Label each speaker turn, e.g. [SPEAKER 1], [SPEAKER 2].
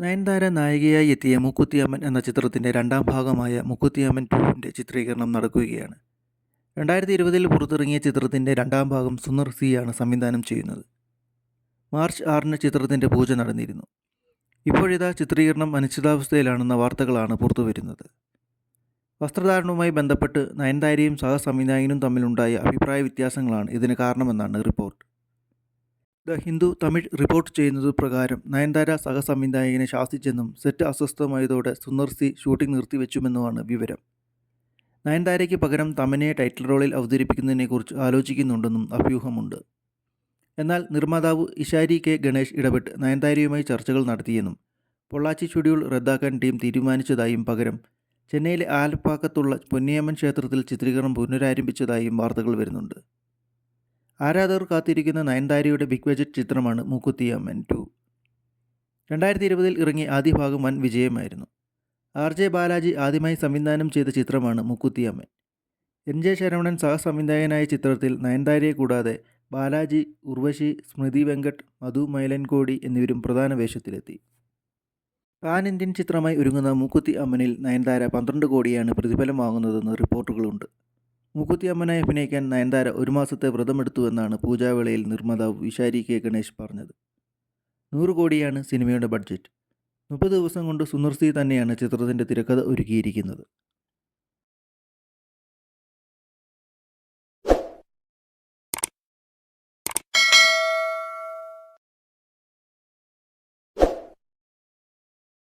[SPEAKER 1] നയൻതാര നായികയായി എത്തിയ മുക്കുത്തിയമ്മൻ എന്ന ചിത്രത്തിന്റെ രണ്ടാം ഭാഗമായ മുക്കുത്തിയമ്മൻ ടൂവിന്റെ ചിത്രീകരണം നടക്കുകയാണ്. രണ്ടായിരത്തി ഇരുപതിൽ പുറത്തിറങ്ങിയ ചിത്രത്തിന്റെ രണ്ടാം ഭാഗം സുന്ദർ സിയാണ് സംവിധാനം ചെയ്യുന്നത്. മാർച്ച് ആറിന് ചിത്രത്തിന്റെ പൂജ നടന്നിരുന്നു. ഇപ്പോഴിതാ ചിത്രീകരണം അനിശ്ചിതാവസ്ഥയിലാണെന്ന വാർത്തകളാണ് പുറത്തുവരുന്നത്. വസ്ത്രധാരണവുമായി ബന്ധപ്പെട്ട് നയൻതാരയും സഹസംവിധായകനും തമ്മിലുണ്ടായ അഭിപ്രായ വ്യത്യാസങ്ങളാണ് ഇതിന് കാരണമെന്നാണ് report. The Hindu Tamil report ചെയ്യുന്നത് പ്രകാരം നയൻതാര സഹസംവിധായകനെ ശാസിച്ചെന്നും സെറ്റ് അസ്വസ്ഥമായതോടെ സുന്ദർ സി ഷൂട്ടിംഗ് നിർത്തിവെച്ചുമെന്നുമാണ് വിവരം. നയൻതാരയ്ക്ക് പകരം തമനെ ടൈറ്റിൽ റോളിൽ അവതരിപ്പിക്കുന്നതിനെക്കുറിച്ച് ആലോചിക്കുന്നുണ്ടെന്നും അഭ്യൂഹമുണ്ട്. എന്നാൽ നിർമ്മാതാവ് ഇഷാരി കെ ഗണേഷ് ഇടപെട്ട് നയൻതാരയുമായി ചർച്ചകൾ നടത്തിയെന്നും പൊള്ളാച്ചി ഷെഡ്യൂൾ റദ്ദാക്കാൻ ടീം തീരുമാനിച്ചതായും പകരം ചെന്നൈയിലെ ആലപ്പാക്കത്തുള്ള പൊന്നിയമ്മൻ ക്ഷേത്രത്തിൽ ചിത്രീകരണം പുനരാരംഭിച്ചതായും വാർത്തകൾ വരുന്നുണ്ട്. ആരാധകർ കാത്തിരിക്കുന്ന നയൻതാരയുടെ ബിഗ് ബജറ്റ് ചിത്രമാണ് മൂക്കുത്തിയമ്മൻ ടു രണ്ടായിരത്തി ഇരുപതിൽ ഇറങ്ങിയ ആദ്യ ഭാഗം വൻ വിജയമായിരുന്നു. ആർ ജെ ബാലാജി ആദ്യമായി സംവിധാനം ചെയ്ത ചിത്രമാണ് മൂക്കുത്തിയമ്മൻ എൻ ജെ ശരവണൻ സഹസംവിധായകനായ ചിത്രത്തിൽ നയൻതാരയെ കൂടാതെ ബാലാജി ഉർവശി സ്മൃതി വെങ്കട്ട് മധു മൈലൻകോടി എന്നിവരും പ്രധാന വേഷത്തിലെത്തി. പാൻ ഇന്ത്യൻ ചിത്രമായി ഒരുങ്ങുന്ന മൂക്കുത്തി അമ്മനിൽ നയൻതാര പന്ത്രണ്ട് കോടിയാണ് പ്രതിഫലം വാങ്ങുന്നതെന്ന് റിപ്പോർട്ടുകളുണ്ട്. മൂക്കുത്തി അമ്മനായി അഭിനയിക്കാൻ നയൻതാര ഒരു മാസത്തെ വ്രതമെടുത്തു എന്നാണ് പൂജാവേളയിൽ നിർമ്മാതാവ് വിശാരി കെ ഗണേഷ് പറഞ്ഞത്. നൂറ് കോടിയാണ് സിനിമയുടെ ബഡ്ജറ്റ്. മുപ്പത് ദിവസം കൊണ്ട് സുന്ദർസി തന്നെയാണ് ചിത്രത്തിന്റെ തിരക്കഥ ഒരുക്കിയിരിക്കുന്നത്.